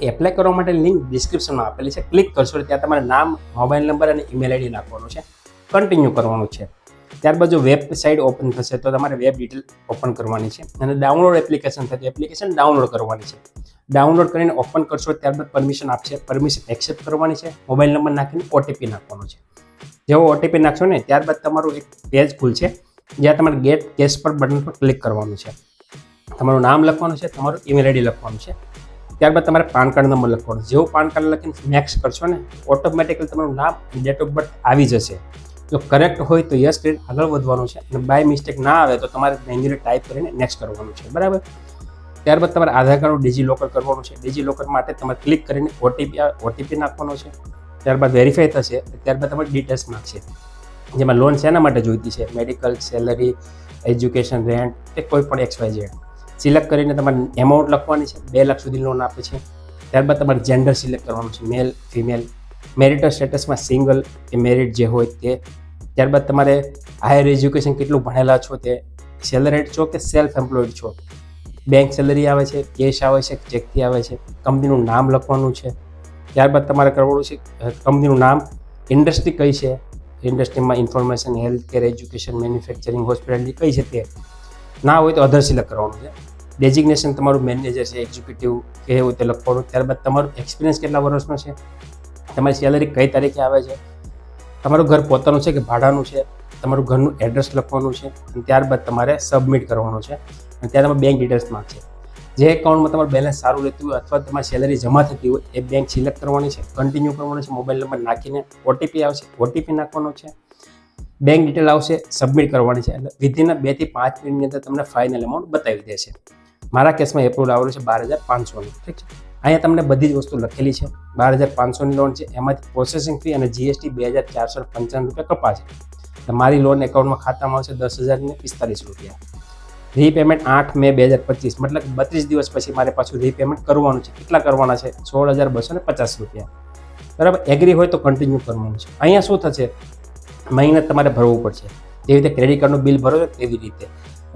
Apply કરવા માટે link ડિસ્ક્રિપ્શનમાં આપેલી છે. ક્લિક કરશો ત્યાં તમારે નામ મોબાઈલ નંબર અને ઈમેલ આઈડી નાખવાનું છે. કન્ટિન્યુ કરવાનું છે. ત્યારબાદ જો વેબસાઇટ ઓપન થશે તો તમારે વેબ ડિટેલ ઓપન કરવાની છે. અને ડાઉનલોડ એપ્લિકેશન થતી એપ્લિકેશન ડાઉનલોડ કરવાની છે. ડાઉનલોડ કરીને ઓપન કરશો ત્યારબાદ પરમિશન આપશે. પરમિશન એક્સેપ્ટ કરવાની છે. મોબાઈલ નંબર નાખીને ઓટીપી નાખવાનો છે. જેવો ઓટીપી નાખશો ને ત્યારબાદ તમારું એક પેજ ખુલશે. જ્યાં તમારે ગેટ કેશ પર બટન પર ક્લિક કરવાનું છે. તમારું નામ લખવાનું છે, તમારું ઈમેલ આઈડી લખવાનું છે. ત્યારબાદ તમારે પાન કાર્ડ નંબર લખવાનો. જેવો પાન કાર્ડ લખીને નેક્સ્ટ કરશો ને ઓટોમેટિકલી તમારું નામ ડેટ ઓફ બર્થ આવી જશે. જો કરેક્ટ હોય તો યસ કરીને આગળ વધવાનું છે. અને બાય મિસ્ટેક ના આવે તો તમારે મેન્યુઅલી ટાઈપ કરીને નેક્સ્ટ કરવાનું છે. બરાબર? ત્યારબાદ તમારે આધાર કાર્ડ ડિજી લોકર કરવાનું છે. ડિજી લોકર માટે તમારે ક્લિક કરીને ઓટીપી ઓટીપી નાખવાનો છે. ત્યારબાદ વેરીફાઈ થશે. ત્યારબાદ તમારે ડિટેલ્સ માગશે જેમાં લોન શેના માટે જોઈતી છે? મેડિકલ સેલરી એજ્યુકેશન રેન્ટ કે કોઈ પણ એક્સ વાય ઝેડ સિલેક્ટ કરીને તમારે એમાઉન્ટ લખવાની છે. બે લાખ સુધી લોન આપે છે. ત્યારબાદ તમારે જેન્ડર સિલેક્ટ કરવાનું છે. મેલ ફિમેલ મેરિટલ સ્ટેટસમાં સિંગલ કે મેરિટ જે હોય તે. ત્યારબાદ તમારે હાયર એજ્યુકેશન કેટલું ભણેલા છો તે. સેલરેટ છો કે સેલ્ફ એમ્પ્લોયડ છો? બેંક સેલરી આવે છે કેશ આવે છે ચેકથી આવે છે. કંપનીનું નામ લખવાનું છે. ત્યારબાદ તમારે કરવાનું છે કંપનીનું નામ ઇન્ડસ્ટ્રી કઈ છે? ઇન્ડસ્ટ્રીમાં information health care education manufacturing hospitality કઈ છે તે? ના હોય તો અધર સિલેક્ટ કરવાનું છે. ડેઝિગ્નેશન તમારું મેનેજર છે એક્ઝિક્યુટિવ કે એવું તે લખવાનું. ત્યારબાદ તમારું એક્સપિરિયન્સ કેટલા વર્ષનો છે? તમારી સેલરી કઈ તારીખે આવે છે? તમારું ઘર પોતાનું છે કે ભાડાનું છે? તમારું ઘરનું એડ્રેસ લખવાનું છે? અને ત્યારબાદ તમારે સબમિટ કરવાનું છે. અને ત્યાં તમારે બેંક ડિટેલ્સ માગશે જે એકાઉન્ટમાં તમારું બેલેન્સ સારું રહેતું હોય અથવા તમારી સેલરી જમા થતી હોય, એ બેંક સિલેક્ટ કરવાની છે કન્ટિન્યુ કરવાનો છે મોબાઈલ નંબર નાખીને ઓટીપી આવશે. ઓટીપી નાખવાનો છે. બેંક ડિટેલ આવશે સબમિટ કરવાની છે. એટલે વિધિન બેથી પાંચ મિનિટની અંદર તમને ફાઇનલ એમાઉન્ટ બતાવી દેશે. મારા કેસમાં એપ્રુવલ આવેલું છે બાર હજાર પાંચસોનું. ઠીક છે? અહીંયા તમને બધી જ વસ્તુ લખેલી છે. બાર હજાર પાંચસોની લોન છે. એમાંથી પ્રોસેસિંગ ફી અને જીએસટી બે હજાર ચારસો પંચાવન રૂપિયા કપાશે. મારી લોન એકાઉન્ટમાં ખાતામાં આવશે દસ હજાર પિસ્તાલીસ રૂપિયા. રીપેમેન્ટ આઠ મે બે હજાર પચીસ, મતલબ બત્રીસ દિવસ પછી મારે પાછું રીપેમેન્ટ કરવાનું છે. કેટલા કરવાના છે? સોળ હજાર બસો ને પચાસ રૂપિયા. બરાબર? એગ્રી હોય તો કન્ટિન્યુ કરવાનું છે. અહીંયા શું થશે? મહિને તમારે ભરવું પડશે. જેવી રીતે ક્રેડિટ કાર્ડનું બિલ ભરો છો? તેવી રીતે.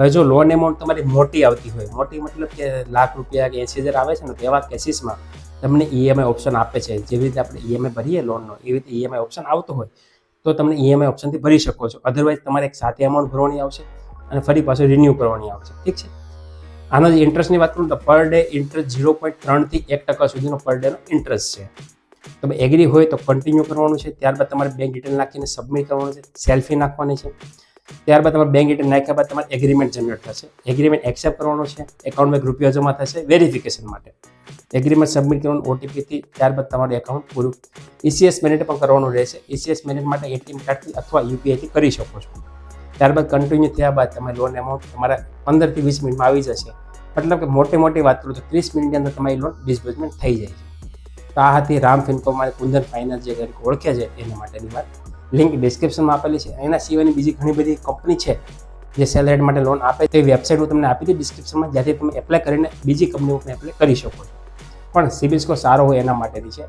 હવે જો લોન એમાઉન્ટ તમારી મોટી આવતી હોય, મોટી મતલબ કે લાખ રૂપિયા કે એંસી હજાર આવે છે ને તેવા કેસીસમાં તમને ઈએમઆઈ ઓપ્શન આપે છે. જેવી રીતે આપણે ઈએમઆઈ ભરીએ લોનનો એવી રીતે ઈએમઆઈ ઓપ્શન આવતો હોય, તો તમને ઈએમઆઈ ઓપ્શનથી ભરી શકો છો. અધરવાઇઝ તમારે એક સાથે અમાઉન્ટ ભરવાની આવશે અને ફરી પાછું રિન્યૂ કરવાની આવશે. ઠીક છે? આનો જે ઇન્ટરેસ્ટની વાત કરું તો per day interest zero point ત્રણથી એક ટકા સુધીનો પર ડેનો ઇન્ટરેસ્ટ છે. તમે એગ્રી હોય તો કન્ટિન્યુ કરવાનું છે. ત્યારબાદ તમારે બેંક ડિટેલ નાખીને સબમિટ કરવાનું છે. સેલ્ફી નાખવાની છે. ત્યારબાદ તમારે બેંક ડિટેલ નાખ્યા બાદ તમારે એગ્રીમેન્ટ જનરેટ થશે. એગ્રીમેન્ટ એક્સેપ્ટ કરવાનો છે. એકાઉન્ટમાં એક રૂપિયા જમા થશે વેરિફિકેશન માટે. એગ્રીમેન્ટ સબમિટ કરવાનું ઓટીપીથી ત્યારબાદ તમારું એકાઉન્ટ પૂરું. ઈસીએસ મેનેટ પણ કરવાનું રહેશે. ઈસીએસ મેનેટ માટે એટીએમ કાર્ડથી અથવા યુપીઆઈથી કરી શકો છો. ત્યારબાદ કન્ટિન્યુ થયા બાદ તમે લોન એમાઉન્ટ તમારા પંદરથી વીસ મિનિટમાં આવી જશે. મતલબ કે મોટી મોટી વાત કરું તો ત્રીસ મિનિટની અંદર તમારી લોન ડિસ્બર્સમેન્ટ થઈ જાય છે. તો આ હતી રામ ફિનકો મારે કુંદન ફાઇનાન્સ જે ઓળખે છે એના માટેની વાત. લિંક ડિસ્ક્રિપ્શનમાં આપેલી છે. એના સિવાયની બીજી ઘણી બધી કંપની છે જે સેલરેટ માટે લોન આપે તે વેબસાઇટ હું તમને આપી દઉં ડિસ્ક્રિપ્શનમાં જ્યાંથી તમે એપ્લાય કરીને બીજી કંપનીઓ પણ એપ્લાય કરી શકો પણ સિબિલ સ્કોર સારો હોય એના માટેની છે.